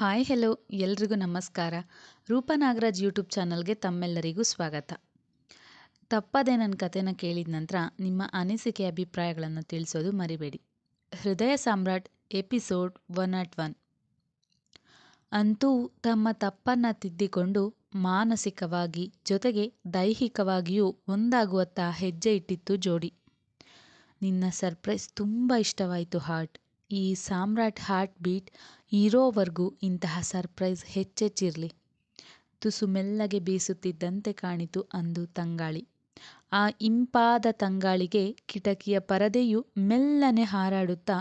Hi, hello, ಎಲ್ರಿಗೂ ನಮಸ್ಕಾರ. ರೂಪನಾಗರಾಜ್ YouTube ಚಾನಲ್ಗೆ ತಮ್ಮೆಲ್ಲರಿಗೂ ಸ್ವಾಗತ. ತಪ್ಪದೇ ನನ್ನ ಕಥೆನ ಕೇಳಿದ ನಂತರ ನಿಮ್ಮ ಅನಿಸಿಕೆ ಅಭಿಪ್ರಾಯಗಳನ್ನು ತಿಳಿಸೋದು ಮರಿಬೇಡಿ. Hrudaya Samrat, episode one at one. ಅಂತೂ ತಮ್ಮ ತಪ್ಪನ್ನು ತಿದ್ದಿಕೊಂಡು ಮಾನಸಿಕವಾಗಿ, ಜೊತೆಗೆ ದೈಹಿಕವಾಗಿಯೂ ಒಂದಾಗುವತ್ತ ಹೆಜ್ಜೆ ಇಟ್ಟಿತ್ತು ಜೋಡಿ. ನಿನ್ನ ಸರ್ಪ್ರೈಸ್ ತುಂಬ ಇಷ್ಟವಾಯಿತು ಹಾರ್ಟ್. ಈ ಸಾಮ್ರಾಟ್ ಹಾರ್ಟ್ ಬೀಟ್ ಇರೋವರೆಗೂ ಇಂತಹ ಸರ್ಪ್ರೈಸ್ ಹೆಚ್ಚೆಚ್ಚಿರಲಿ. ತುಸು ಮೆಲ್ಲಗೆ ಬೀಸುತ್ತಿದ್ದಂತೆ ಕಾಣಿತು ಅಂದು ತಂಗಾಳಿ. ಆ ಇಂಪಾದ ತಂಗಾಳಿಗೆ ಕಿಟಕಿಯ ಪರದೆಯು ಮೆಲ್ಲನೆ ಹಾರಾಡುತ್ತಾ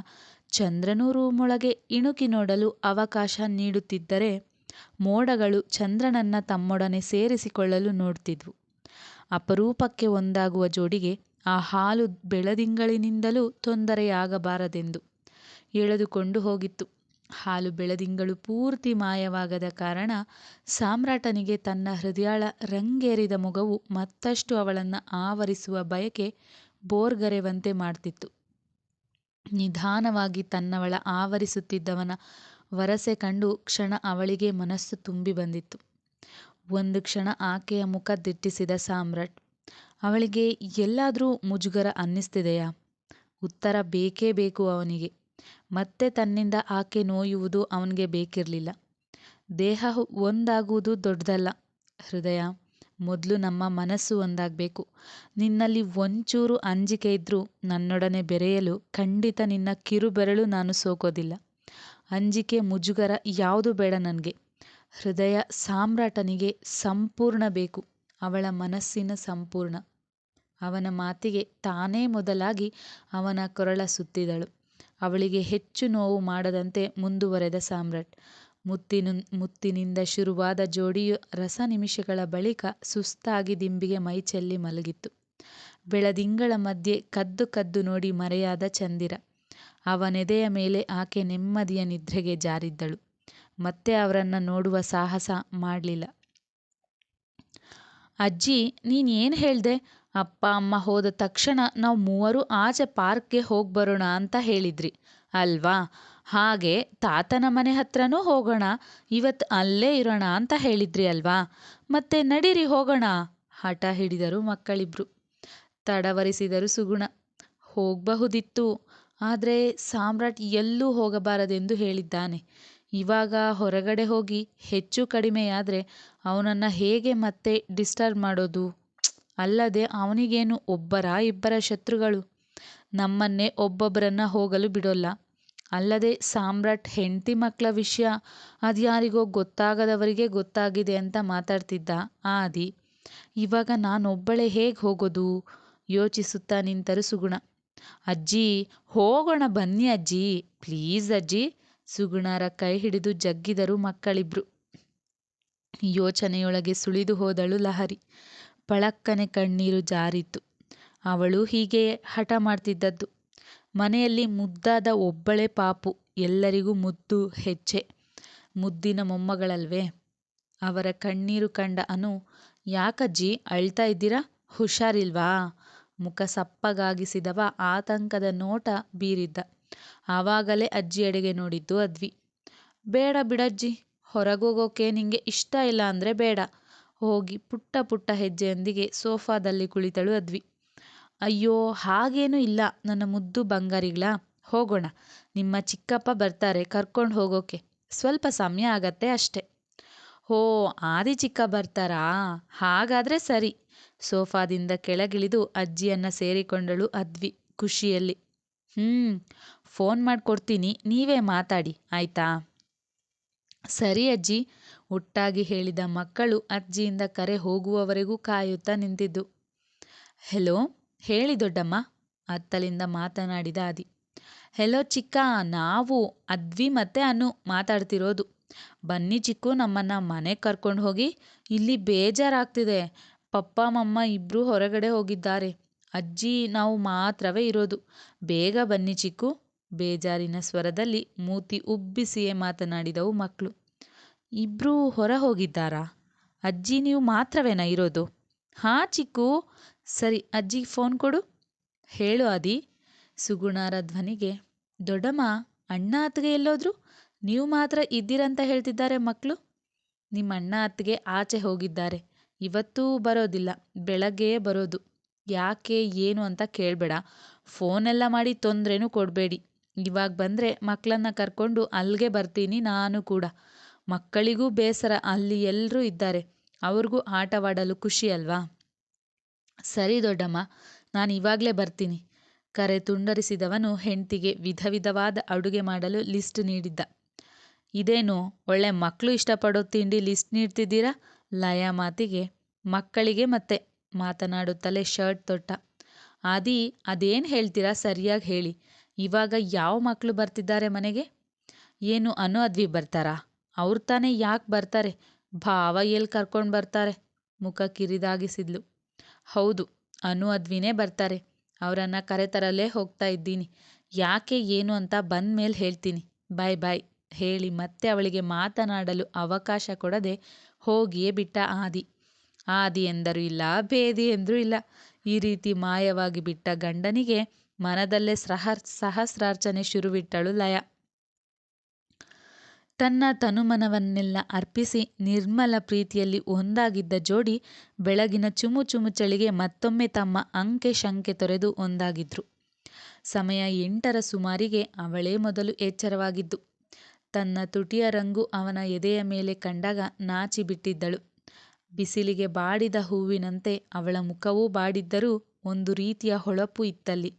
ಚಂದ್ರನೂ ರೂಮೊಳಗೆ ಇಣುಕಿ ನೋಡಲು ಅವಕಾಶ ನೀಡುತ್ತಿದ್ದರೆ ಮೋಡಗಳು ಚಂದ್ರನನ್ನ ತಮ್ಮೊಡನೆ ಸೇರಿಸಿಕೊಳ್ಳಲು ನೋಡ್ತಿದ್ವು. ಅಪರೂಪಕ್ಕೆ ಒಂದಾಗುವ ಜೋಡಿಗೆ ಆ ಹಾಲು ಬೆಳದಿಂಗಳಿನಿಂದಲೂ ತೊಂದರೆಯಾಗಬಾರದೆಂದು. ಎಳೆದುಕೊಂಡು ಹೋಗಿತ್ತು. ಹಾಲು ಬೆಳದಿಂಗಳು ಪೂರ್ತಿ ಮಾಯವಾಗದ ಕಾರಣ ಸಾಮ್ರಾಟನಿಗೆ ತನ್ನ ಹೃದಯಾಳ ರಂಗೇರಿದ ಮೊಗವು ಮತ್ತಷ್ಟು ಅವಳನ್ನು ಆವರಿಸುವ ಬಯಕೆ ಬೋರ್ಗರೆವಂತೆ ಮಾಡ್ತಿತ್ತು. ನಿಧಾನವಾಗಿ ತನ್ನವಳ ಆವರಿಸುತ್ತಿದ್ದವನ ವರಸೆ ಕಂಡು ಕ್ಷಣ ಅವಳಿಗೆ ಮನಸ್ಸು ತುಂಬಿ ಬಂದಿತ್ತು. ಒಂದು ಕ್ಷಣ ಆಕೆಯ ಮುಖ ದಿಟ್ಟಿಸಿದ ಸಾಮ್ರಾಟ್, ಅವಳಿಗೆ ಎಲ್ಲಾದರೂ ಮುಜುಗರ ಅನ್ನಿಸ್ತಿದೆಯಾ? ಉತ್ತರ ಬೇಕೇ ಬೇಕು ಅವನಿಗೆ. ಮತ್ತೆ ತನ್ನಿಂದ ಆಕೆ ನೋಯುವುದು ಅವನಿಗೆ ಬೇಕಿರಲಿಲ್ಲ. ದೇಹ ಒಂದಾಗುವುದು ದೊಡ್ಡದಲ್ಲ. ಹೃದಯ, ಮೊದಲು ನಮ್ಮ ಮನಸ್ಸು ಒಂದಾಗಬೇಕು. ನಿನ್ನಲ್ಲಿ ಒಂಚೂರು ಅಂಜಿಕೆ ಇದ್ದರೂ ನನ್ನೊಡನೆ ಬೆರೆಯಲು ಖಂಡಿತ ನಿನ್ನ ಕಿರುಬೆರಳು ನಾನು ಸೋಕೋದಿಲ್ಲ. ಅಂಜಿಕೆ, ಮುಜುಗರ ಯಾವುದು ಬೇಡ ನನಗೆ. ಹೃದಯ ಸಾಮ್ರಾಟನಿಗೆ ಸಂಪೂರ್ಣ ಬೇಕು. ಅವಳ ಮನಸ್ಸಿನ ಸಂಪೂರ್ಣ. ಅವನ ಮಾತಿಗೆ ತಾನೇ ಮೊದಲಾಗಿ ಅವನ ಕೊರಳ ಸುತ್ತಿದಳು. ಅವಳಿಗೆ ಹೆಚ್ಚು ನೋವು ಮಾಡದಂತೆ ಮುಂದುವರೆದ ಸಾಮ್ರಾಟ್. ಮುತ್ತಿನ, ಮುತ್ತಿನಿಂದ ಶುರುವಾದ ಜೋಡಿಯು ರಸ ನಿಮಿಷಗಳ ಬಳಿಕ ಸುಸ್ತಾಗಿ ದಿಂಬಿಗೆ ಮೈಚೆಲ್ಲಿ ಮಲಗಿತ್ತು. ಬೆಳದಿಂಗಳ ಮಧ್ಯೆ ಕದ್ದು ಕದ್ದು ನೋಡಿ ಮರೆಯಾದ ಚಂದಿರ. ಅವನೆದೆಯ ಮೇಲೆ ಆಕೆ ನೆಮ್ಮದಿಯ ನಿದ್ರೆಗೆ ಜಾರಿದ್ದಳು. ಮತ್ತೆ ಅವರನ್ನು ನೋಡುವ ಸಾಹಸ ಮಾಡಲಿಲ್ಲ. ಅಜ್ಜಿ, ನೀನು ಏನು ಹೇಳ್ದೆ? ಅಪ್ಪ, ಅಮ್ಮ ಹೋದ ತಕ್ಷಣ ನಾವು ಮೂವರು ಆಚೆ ಪಾರ್ಕ್ಗೆ ಹೋಗಿ ಬರೋಣ ಅಂತ ಹೇಳಿದ್ರಿ. ಅಲ್ವಾ? ಹಾಗೆ ತಾತನ ಮನೆ ಹತ್ರನೂ ಹೋಗೋಣ ಇವತ್ತು ಅಲ್ಲೇ ಇರೋಣ ಅಂತ ಹೇಳಿದ್ರಿ ಅಲ್ವಾ? ಮತ್ತೆ ನಡೀರಿ ಹೋಗೋಣ, ಹಠ ಹಿಡಿದರು ಮಕ್ಕಳಿಬ್ರು. ತಡವರಿಸಿದರು ಸುಗುಣ. ಹೋಗಬಹುದಿತ್ತು, ಆದರೆ ಸಾಮ್ರಾಟ್ ಎಲ್ಲೂ ಹೋಗಬಾರದೆಂದು ಹೇಳಿದ್ದಾನೆ. ಇವಾಗ ಹೊರಗಡೆ ಹೋಗಿ ಹೆಚ್ಚು ಕಡಿಮೆಯಾದರೆ ಅವನನ್ನು ಹೇಗೆ ಮತ್ತೆ ಡಿಸ್ಟರ್ಬ್ ಮಾಡೋದು? ಅಲ್ಲದೆ ಅವನಿಗೇನು ಒಬ್ಬರ ಇಬ್ಬರ ಶತ್ರುಗಳು? ನಮ್ಮನ್ನೇ ಒಬ್ಬೊಬ್ಬರನ್ನ ಹೋಗಲು ಬಿಡೋಲ್ಲ. ಅಲ್ಲದೆ ಸಾಮ್ರಾಟ್ ಹೆಂಡತಿ ಮಕ್ಕಳ ವಿಷಯ ಅದ್ಯಾರಿಗೋ ಗೊತ್ತಾಗದವರಿಗೆ ಗೊತ್ತಾಗಿದೆ ಅಂತ ಮಾತಾಡ್ತಿದ್ದ ಆದಿ. ಇವಾಗ ನಾನೊಬ್ಬಳೇ ಹೇಗೆ ಹೋಗೋದು? ಯೋಚಿಸುತ್ತಾ ನಿಂತರು ಸುಗುಣ. ಅಜ್ಜಿ, ಹೋಗೋಣ ಬನ್ನಿ ಅಜ್ಜಿ. ಪ್ಲೀಸ್ ಅಜ್ಜಿ. ಸುಗುಣರ ಕೈ ಹಿಡಿದು ಜಗ್ಗಿದರು ಮಕ್ಕಳಿಬ್ರು. ಯೋಚನೆಯೊಳಗೆ ಸುಳಿದು ಹೋದಳು ಲಹರಿ. ಪಳಕ್ಕನೆ ಕಣ್ಣೀರು ಜಾರಿತು ಅವಳು ಹೀಗೆ ಹಠ ಮಾಡ್ತಿದ್ದದ್ದು. ಮನೆಯಲ್ಲಿ ಮುದ್ದಾದ ಒಬ್ಬಳೇ ಪಾಪು, ಎಲ್ಲರಿಗೂ ಮುದ್ದು ಹೆಚ್ಚೆ ಮುದ್ದಿನ ಮೊಮ್ಮಗಳಲ್ವೇ? ಅವರ ಕಣ್ಣೀರು ಕಂಡ ಅನು ಯಾಕಜ್ಜಿ ಅಳ್ತಾ ಇದ್ದೀರಾ? ಹುಷಾರಿಲ್ವಾ? ಮುಖ ಸಪ್ಪಗಾಗಿಸಿದವ ಆತಂಕದ ನೋಟ ಬೀರಿದ್ದ. ಆವಾಗಲೇ ಅಜ್ಜಿ ಅಡಿಗೆ ನೋಡಿದ್ದು ಅದ್ವಿ. ಬೇಡ ಬಿಡಜ್ಜಿ, ಹೊರಗೋಗೋಕೆ ನಿಂಗೆ ಇಷ್ಟ ಇಲ್ಲ ಅಂದರೆ ಬೇಡ. ಹೋಗಿ ಪುಟ್ಟ ಪುಟ್ಟ ಹೆಜ್ಜೆಯೊಂದಿಗೆ ಸೋಫಾದಲ್ಲಿ ಕುಳಿತಳು ಅದ್ವಿ. ಅಯ್ಯೋ, ಹಾಗೇನೂ ಇಲ್ಲ. ನನ್ನ ಮುದ್ದು ಬಂಗಾರಿಗಳ, ಹೋಗೋಣ. ನಿಮ್ಮ ಚಿಕ್ಕಪ್ಪ ಬರ್ತಾರೆ, ಕರ್ಕೊಂಡು ಹೋಗೋಕೆ. ಸ್ವಲ್ಪ ಸಮಯ ಆಗತ್ತೆ ಅಷ್ಟೆ. ಹೋ, ಆದಿ ಚಿಕ್ಕ ಬರ್ತಾರಾ? ಹಾಗಾದರೆ ಸರಿ. ಸೋಫಾದಿಂದ ಕೆಳಗಿಳಿದು ಅಜ್ಜಿಯನ್ನು ಸೇರಿಕೊಂಡಳು ಅದ್ವಿ ಖುಷಿಯಲ್ಲಿ. ಹ್ಞೂ ಫೋನ್ ಮಾಡಿಕೊಡ್ತೀನಿ. ನೀವೇ ಮಾತಾಡಿ. ಆಯ್ತಾ? ಸರಿ ಅಜ್ಜಿ. ಒಟ್ಟಾಗಿ ಹೇಳಿದ ಮಕ್ಕಳು ಅಜ್ಜಿಯಿಂದ ಕರೆ ಹೋಗುವವರೆಗೂ ಕಾಯುತ್ತಾ ನಿಂತಿದ್ದು. ಹೆಲೋ, ಹೇಳಿ ದೊಡ್ಡಮ್ಮ, ಅತ್ತಲಿಂದ ಮಾತನಾಡಿದ ಆದಿ ಹೆಲೋ ಚಿಕ್ಕ, ನಾವು ಅದ್ವಿ ಮತ್ತೆ ಅನು ಮಾತಾಡ್ತಿರೋದು. ಬನ್ನಿ ಚಿಕ್ಕು, ನಮ್ಮನ್ನು ಮನೆಗೆ ಕರ್ಕೊಂಡು ಹೋಗಿ. ಇಲ್ಲಿ ಬೇಜಾರಾಗ್ತಿದೆ. ಪಪ್ಪ, ಮಮ್ಮ ಇಬ್ಬರು ಹೊರಗಡೆ ಹೋಗಿದ್ದಾರೆ. ಅಜ್ಜಿ ನಾವು ಮಾತ್ರವೇ ಇರೋದು. ಬೇಗ ಬನ್ನಿ ಚಿಕ್ಕು. ಬೇಜಾರಿನ ಸ್ವರದಲ್ಲಿ ಮೂತಿ ಉಬ್ಬಿಸಿಯೇ ಮಾತನಾಡಿದವು ಮಕ್ಕಳು ಇಬ್ಬರು ಹೊರ ಹೋಗಿದ್ದಾರಾ ಅಜ್ಜಿ, ನೀವು ಮಾತ್ರವೇನಾ ಇರೋದು? ಹಾಂ, ಚಿಕ್ಕು. ಸರಿ, ಅಜ್ಜಿಗೆ ಫೋನ್ ಕೊಡು. ಹೇಳು ಆದಿ. ಸುಗುಣಾರ ಧ್ವನಿಗೆ. ದೊಡ್ಡಮ್ಮ, ಅಣ್ಣ ಅತ್ತಿಗೆ ಎಲ್ಲೋದ್ರು? ನೀವು ಮಾತ್ರ ಇದ್ದೀರಂತ ಹೇಳ್ತಿದ್ದಾರೆ ಮಕ್ಕಳು ನಿಮ್ಮ ಅಣ್ಣ ಅತ್ತಿಗೆ ಆಚೆ ಹೋಗಿದ್ದಾರೆ. ಇವತ್ತೂ ಬರೋದಿಲ್ಲ ಬೆಳಗ್ಗೆಯೇ ಬರೋದು. ಯಾಕೆ, ಏನು ಅಂತ ಕೇಳಬೇಡ. ಫೋನೆಲ್ಲ ಮಾಡಿ ತೊಂದರೆನೂ ಕೊಡಬೇಡಿ. ಇವಾಗ ಬಂದರೆ ಮಕ್ಕಳನ್ನ ಕರ್ಕೊಂಡು ಅಲ್ಲಿಗೆ ಬರ್ತೀನಿ ನಾನು ಕೂಡ. ಮಕ್ಕಳಿಗೂ ಬೇಸರ, ಅಲ್ಲಿ ಎಲ್ಲರೂ ಇದ್ದಾರೆ. ಅವ್ರಿಗೂ ಆಟವಾಡಲು ಖುಷಿ ಅಲ್ವಾ? ಸರಿ ದೊಡ್ಡಮ್ಮ, ನಾನು ಇವಾಗಲೇ ಬರ್ತೀನಿ. ಕರೆ ತುಂಡರಿಸಿದವನು ಹೆಂಡತಿಗೆ ವಿಧ ವಿಧವಾದ ಅಡುಗೆ ಮಾಡಲು ಲಿಸ್ಟ್ ನೀಡಿದ್ದ. ಇದೇನು, ಒಳ್ಳೆ ಮಕ್ಕಳು ಇಷ್ಟಪಡೋ ತಿಂಡಿ ಲಿಸ್ಟ್ ನೀಡ್ತಿದ್ದೀರಾ? ಲಯ ಮಾತಿಗೆ, ಮಕ್ಕಳಿಗೆ ಮತ್ತೆ ಮಾತನಾಡುತ್ತಲೇ ಶರ್ಟ್ ತೊಟ್ಟ. ಆದಿ, ಅದೇನು ಹೇಳ್ತೀರಾ ಸರಿಯಾಗಿ ಹೇಳಿ. ಇವಾಗ ಯಾವ ಮಕ್ಕಳು ಬರ್ತಿದ್ದಾರೆ ಮನೆಗೆ? ಏನು ಅನು ಅದ್ವಿ ಬರ್ತಾರಾ? ಅವ್ರು ತಾನೇ ಯಾಕೆ ಬರ್ತಾರೆ? ಭಾವ ಎಲ್ಲಿ ಕರ್ಕೊಂಡು ಬರ್ತಾರೆ? ಮುಖ ಕಿರಿದಾಗಿಸಿದ್ಲು. ಹೌದು, ಅನು ಅದ್ವಿನೇ ಬರ್ತಾರೆ. ಅವರನ್ನು ಕರೆತರಲೇ ಹೋಗ್ತಾ ಇದ್ದೀನಿ. ಯಾಕೆ ಏನು ಅಂತ ಬಂದ ಮೇಲೆ ಹೇಳ್ತೀನಿ. ಬಾಯ್ ಬಾಯ್ ಹೇಳಿ ಮತ್ತೆ ಅವಳಿಗೆ ಮಾತನಾಡಲು ಅವಕಾಶ ಕೊಡದೆ ಹೋಗಿಯೇ ಬಿಟ್ಟ ಆದಿ. ಆದಿ ಎಂದರೂ ಇಲ್ಲ, ಭೇದಿ ಎಂದರೂ ಇಲ್ಲ. ಈ ರೀತಿ ಮಾಯವಾಗಿ ಬಿಟ್ಟ ಗಂಡನಿಗೆ ಮನದಲ್ಲೇ ಸಹ ಸಹಸ್ರಾರ್ಚನೆ ಶುರುವಿಟ್ಟಳು ಲಯ. ತನ್ನ ತನುಮನವನ್ನೆಲ್ಲ ಅರ್ಪಿಸಿ ನಿರ್ಮಲ ಪ್ರೀತಿಯಲ್ಲಿ ಒಂದಾಗಿದ್ದ ಜೋಡಿ ಬೆಳಗಿನ ಚುಮು ಚುಮು ಚಳಿಗೆ ಮತ್ತೊಮ್ಮೆ ತಮ್ಮ ಅಂಕೆ ಶಂಕೆ ತೊರೆದು ಒಂದಾಗಿದ್ರು. ಸಮಯ ಎಂಟರ ಸುಮಾರಿಗೆ ಅವಳೇ ಮೊದಲು ಎಚ್ಚರವಾಗಿದ್ದು. ತನ್ನ ತುಟಿಯ ರಂಗು ಅವನ ಎದೆಯ ಮೇಲೆ ಕಂಡಾಗ ನಾಚಿಬಿಟ್ಟಿದ್ದಳು. ಬಿಸಿಲಿಗೆ ಬಾಡಿದ ಹೂವಿನಂತೆ ಅವಳ ಮುಖವೂ ಬಾಡಿದ್ದರೂ ಒಂದು ರೀತಿಯ ಹೊಳಪು ಇತ್ತಲ್ಲಿ.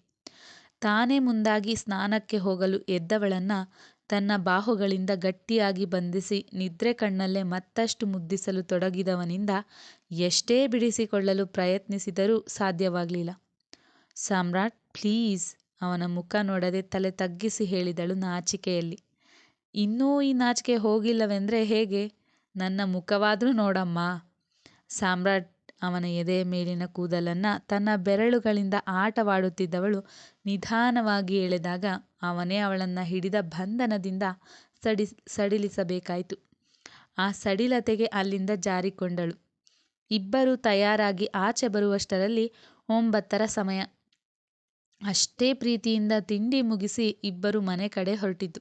ತಾನೇ ಮುಂದಾಗಿ ಸ್ನಾನಕ್ಕೆ ಹೋಗಲು ಎದ್ದವಳನ್ನ ತನ್ನ ಬಾಹುಗಳಿಂದ ಗಟ್ಟಿಯಾಗಿ ಬಂಧಿಸಿ ನಿದ್ರೆ ಕಣ್ಣಲ್ಲೇ ಮತ್ತಷ್ಟು ಮುದ್ದಿಸಲು ತೊಡಗಿದವನಿಂದ ಎಷ್ಟೇ ಬಿಡಿಸಿಕೊಳ್ಳಲು ಪ್ರಯತ್ನಿಸಿದರೂ ಸಾಧ್ಯವಾಗಲಿಲ್ಲ. ಸಾಮ್ರಾಟ್, ಪ್ಲೀಸ್, ಅವನ ಮುಖ ನೋಡದೆ ತಲೆ ತಗ್ಗಿಸಿ ಹೇಳಿದಳು ನಾಚಿಕೆಯಲ್ಲಿ. ಇನ್ನೂ ಈ ನಾಚಿಕೆ ಹೋಗಿಲ್ಲವೆಂದರೆ ಹೇಗೆ? ನನ್ನ ಮುಖವಾದರೂ ನೋಡಮ್ಮ. ಸಾಮ್ರಾಟ್ ಅವನ ಎದೆಯ ಮೇಲಿನ ಕೂದಲನ್ನ ತನ್ನ ಬೆರಳುಗಳಿಂದ ಆಟವಾಡುತ್ತಿದ್ದವಳು ನಿಧಾನವಾಗಿ ಎಳೆದಾಗ ಅವನೇ ಅವಳನ್ನ ಹಿಡಿದ ಬಂಧನದಿಂದ ಸಡಿ, ಸಡಿಲಿಸಬೇಕಾಯಿತು. ಆ ಸಡಿಲತೆಗೆ ಅಲ್ಲಿಂದ ಜಾರಿಕೊಂಡಳು. ಇಬ್ಬರೂ ತಯಾರಾಗಿ ಆಚೆ ಬರುವಷ್ಟರಲ್ಲಿ ಒಂಬತ್ತರ ಸಮಯ. ಅಷ್ಟೇ ಪ್ರೀತಿಯಿಂದ ತಿಂಡಿ ಮುಗಿಸಿ ಇಬ್ಬರು ಮನೆ ಕಡೆ ಹೊರಟಿದ್ದು.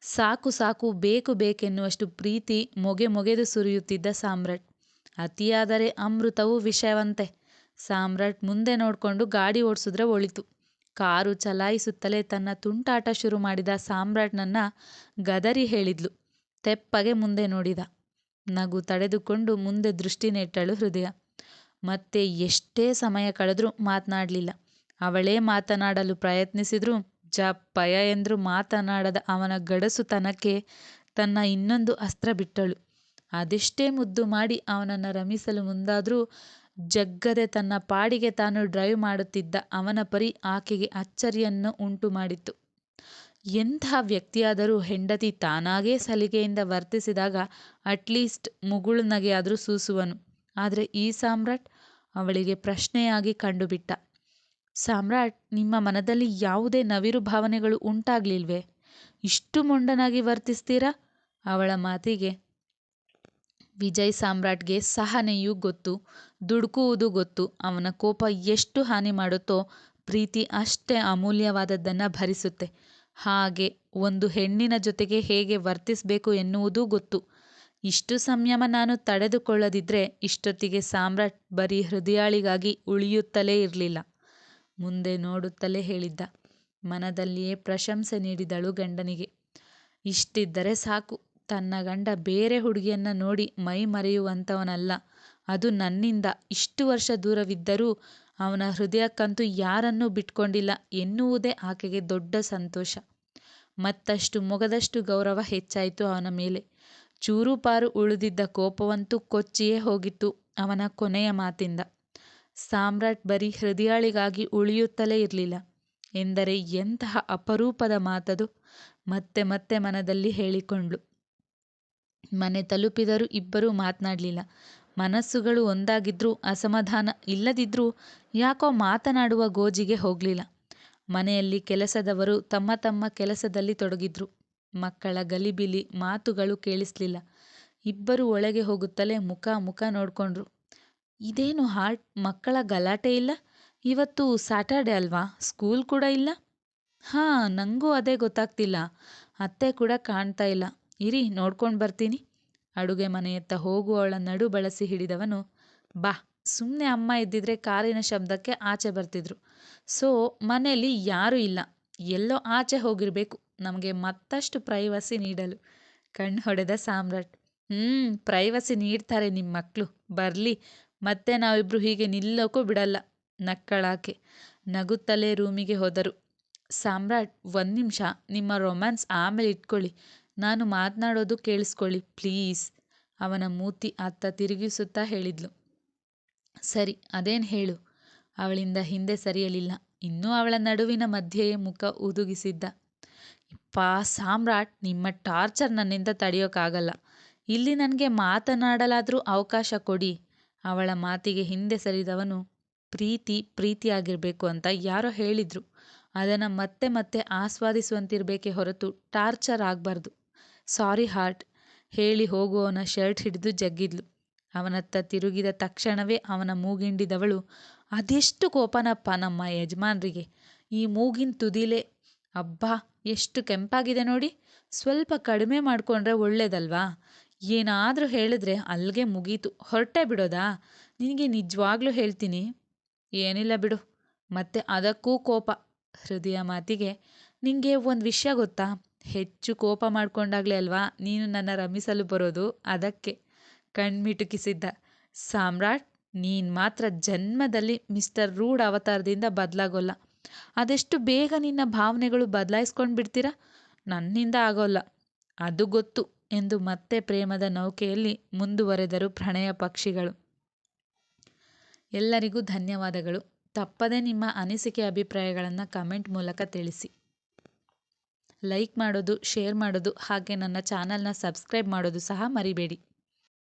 ಸಾಕು ಸಾಕು, ಬೇಕು ಬೇಕೆನ್ನುವಷ್ಟು ಪ್ರೀತಿ ಮೊಗೆ ಮೊಗೆದು ಸುರಿಯುತ್ತಿದ್ದ ಸಾಮ್ರಾಟ್. ಅತಿಯಾದರೆ ಅಮೃತವೂ ವಿಷಯವಂತೆ. ಸಾಮ್ರಾಟ್ ಮುಂದೆ ನೋಡಿಕೊಂಡು ಗಾಡಿ ಓಡಿಸಿದ್ರೆ ಒಳಿತು. ಕಾರು ಚಲಾಯಿಸುತ್ತಲೇ ತನ್ನ ತುಂಟಾಟ ಶುರು ಮಾಡಿದ ಸಾಮ್ರಾಟ್ನನ್ನ ಗದರಿ ಹೇಳಿದ್ಲು. ತೆಪ್ಪಗೆ ಮುಂದೆ ನೋಡಿದ. ನಗು ತಡೆದುಕೊಂಡು ಮುಂದೆ ದೃಷ್ಟಿ ನೆಟ್ಟಳು ಹೃದಯ. ಮತ್ತೆ ಎಷ್ಟೇ ಸಮಯ ಕಳೆದರೂ ಮಾತನಾಡಲಿಲ್ಲ. ಅವಳೇ ಮಾತನಾಡಲು ಪ್ರಯತ್ನಿಸಿದ್ರೂ ಜಪ್ಪಯ ಎಂದ್ರು ಮಾತನಾಡದ ಅವನ ಗಡಸುತನಕ್ಕೆ ತನ್ನ ಇನ್ನೊಂದು ಅಸ್ತ್ರ ಬಿಟ್ಟಳು. ಅದೆಷ್ಟೇ ಮುದ್ದು ಮಾಡಿ ಅವನನ್ನು ರಮಿಸಲು ಮುಂದಾದರೂ ಜಗ್ಗದೆ ತನ್ನ ಪಾಡಿಗೆ ತಾನು ಡ್ರೈವ್ ಮಾಡುತ್ತಿದ್ದ ಅವನ ಪರಿ ಆಕೆಗೆ ಅಚ್ಚರಿಯನ್ನು ಉಂಟು ಮಾಡಿತ್ತು. ಎಂತಹ ವ್ಯಕ್ತಿಯಾದರೂ ಹೆಂಡತಿ ತಾನಾಗೇ ಸಲಿಗೆಯಿಂದ ವರ್ತಿಸಿದಾಗ ಅಟ್ಲೀಸ್ಟ್ ಮುಗುಳು ನಗೆಯಾದರೂ ಸೂಸುವನು. ಆದರೆ ಈ ಸಾಮ್ರಾಟ್ ಅವಳಿಗೆ ಪ್ರಶ್ನೆಯಾಗಿ ಕಂಡುಬಿಟ್ಟ. ಸಾಮ್ರಾಟ್, ನಿಮ್ಮ ಮನದಲ್ಲಿ ಯಾವುದೇ ನವಿರು ಭಾವನೆಗಳು ಉಂಟಾಗಲಿಲ್ವೇ? ಇಷ್ಟು ಮೊಂಡನಾಗಿ ವರ್ತಿಸ್ತೀರಾ? ಅವಳ ಮಾತಿಗೆ ವಿಜಯ್ ಸಾಮ್ರಾಟ್ಗೆ ಸಹನೆಯೂ ಗೊತ್ತು, ದುಡುಕುವುದು ಗೊತ್ತು. ಅವನ ಕೋಪ ಎಷ್ಟು ಹಾನಿ ಮಾಡುತ್ತೋ ಪ್ರೀತಿ ಅಷ್ಟೇ ಅಮೂಲ್ಯವಾದದ್ದನ್ನು ಭರಿಸುತ್ತೆ. ಹಾಗೆ ಒಂದು ಹೆಣ್ಣಿನ ಜೊತೆಗೆ ಹೇಗೆ ವರ್ತಿಸಬೇಕು ಎನ್ನುವುದೂ ಗೊತ್ತು. ಇಷ್ಟು ಸಂಯಮ ನಾನು ತಡೆದುಕೊಳ್ಳದಿದ್ದರೆ ಇಷ್ಟೊತ್ತಿಗೆ ಸಾಮ್ರಾಟ್ ಬರೀ ಹೃದಯಾಳಿಗಾಗಿ ಉಳಿಯುತ್ತಲೇ ಇರಲಿಲ್ಲ. ಮುಂದೆ ನೋಡುತ್ತಲೇ ಹೇಳಿದ್ದ. ಮನದಲ್ಲಿಯೇ ಪ್ರಶಂಸೆ ನೀಡಿದಳು ಗಂಡನಿಗೆ. ಇಷ್ಟಿದ್ದರೆ ಸಾಕು. ತನ್ನ ಗಂಡ ಬೇರೆ ಹುಡುಗಿಯನ್ನ ನೋಡಿ ಮೈ ಮರೆಯುವಂಥವನಲ್ಲ ಅದು ನನ್ನಿಂದ ಇಷ್ಟು ವರ್ಷ ದೂರವಿದ್ದರೂ ಅವನ ಹೃದಯಕ್ಕಂತೂ ಯಾರನ್ನೂ ಬಿಟ್ಕೊಂಡಿಲ್ಲ ಎನ್ನುವುದೇ ಆಕೆಗೆ ದೊಡ್ಡ ಸಂತೋಷ. ಮತ್ತಷ್ಟು ಮೊಗದಷ್ಟು ಗೌರವ ಹೆಚ್ಚಾಯಿತು ಅವನ ಮೇಲೆ. ಚೂರುಪಾರು ಉಳಿದಿದ್ದ ಕೋಪವಂತೂ ಕೊಚ್ಚಿಯೇ ಹೋಗಿತ್ತು ಅವನ ಕೊನೆಯ ಮಾತಿಂದ. ಸಾಮ್ರಾಟ್ ಬರೀ ಹೃದಯಾಳಿಗಾಗಿ ಉಳಿಯುತ್ತಲೇ ಇರಲಿಲ್ಲ. ಎಂದರೆ ಎಂತಹ ಅಪರೂಪದ ಮಾತದು? ಮತ್ತೆ ಮತ್ತೆ ಮನದಲ್ಲಿ ಹೇಳಿಕೊಂಡ್ಳು. ಮನೆ ತಲುಪಿದರೂ ಇಬ್ಬರೂ ಮಾತನಾಡಲಿಲ್ಲ. ಮನಸ್ಸುಗಳು ಒಂದಾಗಿದ್ರೂ, ಅಸಮಾಧಾನ ಇಲ್ಲದಿದ್ದರೂ ಯಾಕೋ ಮಾತನಾಡುವ ಗೋಜಿಗೆ ಹೋಗಲಿಲ್ಲ. ಮನೆಯಲ್ಲಿ ಕೆಲಸದವರು ತಮ್ಮ ತಮ್ಮ ಕೆಲಸದಲ್ಲಿ ತೊಡಗಿದ್ರು. ಮಕ್ಕಳ ಗಲಿಬಿಲಿ ಮಾತುಗಳು ಕೇಳಿಸ್ಲಿಲ್ಲ. ಇಬ್ಬರು ಒಳಗೆ ಹೋಗುತ್ತಲೇ ಮುಖ ಮುಖ ನೋಡ್ಕೊಂಡ್ರು. ಇದೇನು ಹಾರ್ಟ್ ಮಕ್ಕಳ ಗಲಾಟೆ ಇಲ್ಲ? ಇವತ್ತು ಸ್ಯಾಟರ್ಡೇ ಅಲ್ವಾ? ಸ್ಕೂಲ್ ಕೂಡ ಇಲ್ಲ? ಹಾಂ ನನಗೂ ಅದೇ ಗೊತ್ತಾಗ್ತಿಲ್ಲ. ಅತ್ತೆ ಕೂಡ ಕಾಣ್ತಾ ಇಲ್ಲ. ಇರಿ, ನೋಡ್ಕೊಂಡು ಬರ್ತೀನಿ. ಅಡುಗೆ ಮನೆಯತ್ತ ಹೋಗುವವಳ ನಡು ಬಳಸಿ ಹಿಡಿದವನು, ಬಾ. ಸುಮ್ಮನೆ ಅಮ್ಮ ಇದ್ದಿದ್ರೆ ಕಾರಿನ ಶಬ್ದಕ್ಕೆ ಆಚೆ ಬರ್ತಿದ್ರು. ಸೊ, ಮನೆಯಲ್ಲಿ ಯಾರೂ ಇಲ್ಲ. ಎಲ್ಲೋ ಆಚೆ ಹೋಗಿರಬೇಕು. ನಮಗೆ ಮತ್ತಷ್ಟು ಪ್ರೈವಸಿ ನೀಡಲು. ಕಣ್ಣು ಹೊಡೆದ ಸಾಮ್ರಾಟ್. ಹ್ಞೂ ಪ್ರೈವಸಿ ನೀಡ್ತಾರೆ ನಿಮ್ಮ ಮಕ್ಕಳು ಬರಲಿ. ಮತ್ತೆ ನಾವಿಬ್ಬರು ಹೀಗೆ ನಿಲ್ಲೋಕ್ಕೂ ಬಿಡಲ್ಲ. ನಕ್ಕಳಾಕೆ. ನಗುತ್ತಲೇ ರೂಮಿಗೆ ಹೋದರು. ಸಾಮ್ರಾಟ್, ಒಂದು ನಿಮಿಷ. ನಿಮ್ಮ ರೊಮ್ಯಾನ್ಸ್ ಆಮೇಲೆ ಇಟ್ಕೊಳ್ಳಿ. ನಾನು ಮಾತನಾಡೋದು ಕೇಳಿಸ್ಕೊಳ್ಳಿ, ಪ್ಲೀಸ್, ಅವನ ಮೂತಿ ಅತ್ತ ತಿರುಗಿಸುತ್ತಾ ಹೇಳಿದ್ಲು. ಸರಿ, ಅದೇನು ಹೇಳು? ಅವಳಿಂದ ಹಿಂದೆ ಸರಿಯಲಿಲ್ಲ. ಇನ್ನೂ ಅವಳ ನಡುವಿನ ಮಧ್ಯೆಯೇ ಮುಖ ಉದುಗಿಸಿದ್ದ. ಇಪ್ಪ, ಸಾಮ್ರಾಟ್, ನಿಮ್ಮ ಟಾರ್ಚರ್ ನನ್ನಿಂದ ತಡೆಯೋಕ್ಕಾಗಲ್ಲ ಇಲ್ಲಿ ನನಗೆ ಮಾತನಾಡಲಾದರೂ ಅವಕಾಶ ಕೊಡಿ. ಅವಳ ಮಾತಿಗೆ ಹಿಂದೆ ಸರಿದವನು, ಪ್ರೀತಿ, ಪ್ರೀತಿಯಾಗಿರಬೇಕು ಅಂತ ಯಾರೋ ಹೇಳಿದ್ರು. ಅದನ್ನು ಮತ್ತೆ ಮತ್ತೆ ಆಸ್ವಾದಿಸುವಂತಿರಬೇಕೇ ಹೊರತು ಟಾರ್ಚರ್ ಆಗಬಾರ್ದು. ಸಾರಿ ಹಾರ್ಟ್ ಹೇಳಿ ಹೋಗುವವನ ಶರ್ಟ್ ಹಿಡಿದು ಜಗ್ಗಿದ್ಲು. ಅವನತ್ತ ತಿರುಗಿದ ತಕ್ಷಣವೇ ಅವನ ಮೂಗಿಂಡಿದವಳು, ಅದೆಷ್ಟು ಕೋಪನಪ್ಪ ನಮ್ಮ ಯಜಮಾನ್ರಿಗೆ. ಈ ಮೂಗಿನ ತುದಿಲೇ, ಅಬ್ಬಾ, ಎಷ್ಟು ಕೆಂಪಾಗಿದೆ ನೋಡಿ. ಸ್ವಲ್ಪ ಕಡಿಮೆ ಮಾಡಿಕೊಂಡ್ರೆ ಒಳ್ಳೇದಲ್ವಾ? ಏನಾದರೂ ಹೇಳಿದ್ರೆ ಅಲ್ಲಿಗೆ ಮುಗೀತು. ಹೊರಟೇ ಬಿಡೋದಾ? ನಿನಗೆ ನಿಜವಾಗ್ಲೂ ಹೇಳ್ತೀನಿ. ಏನಿಲ್ಲ ಬಿಡು. ಮತ್ತೆ ಅದಕ್ಕೂ ಕೋಪ. ಹೃದಯ ಮಾತಿಗೆ, ನಿಂಗೆ ಒಂದು ವಿಷಯ ಗೊತ್ತಾ? ಹೆಚ್ಚು ಕೋಪ ಮಾಡ್ಕೊಂಡಾಗ್ಲೇ ಅಲ್ವಾ? ನೀನು ನನ್ನ ರಮಿಸಲು ಬರೋದು ಅದಕ್ಕೆ. ಕಣ್ಮಿಟುಕಿಸಿದ್ದ. ಸಾಮ್ರಾಟ್, ನೀನು ಮಾತ್ರ ಜನ್ಮದಲ್ಲಿ ಮಿಸ್ಟರ್ ರೂಡ್ ಅವತಾರದಿಂದ ಬದಲಾಗೋಲ್ಲ. ಅದೆಷ್ಟು ಬೇಗ ನಿನ್ನ ಭಾವನೆಗಳು ಬದಲಾಯಿಸ್ಕೊಂಡು ಬಿಡ್ತೀರಾ ನನ್ನಿಂದ ಆಗೋಲ್ಲ. ಅದು ಗೊತ್ತು ಎಂದು ಮತ್ತೆ ಪ್ರೇಮದ ನೌಕೆಯಲ್ಲಿ ಮುಂದುವರೆದರು ಪ್ರಣಯ ಪಕ್ಷಿಗಳು. ಎಲ್ಲರಿಗೂ ಧನ್ಯವಾದಗಳು. ತಪ್ಪದೇ ನಿಮ್ಮ ಅನಿಸಿಕೆ ಅಭಿಪ್ರಾಯಗಳನ್ನು ಕಮೆಂಟ್ ಮೂಲಕ ತಿಳಿಸಿ. ಲೈಕ್ ಮಾಡೋದು ಶೇರ್ ಮಾಡೋದು ಹಾಗೆ ನನ್ನ ಚಾನಲ್ನ ಸಬ್ಸ್ಕ್ರೈಬ್ ಮಾಡೋದು ಸಹ ಮರಿಬೇಡಿ.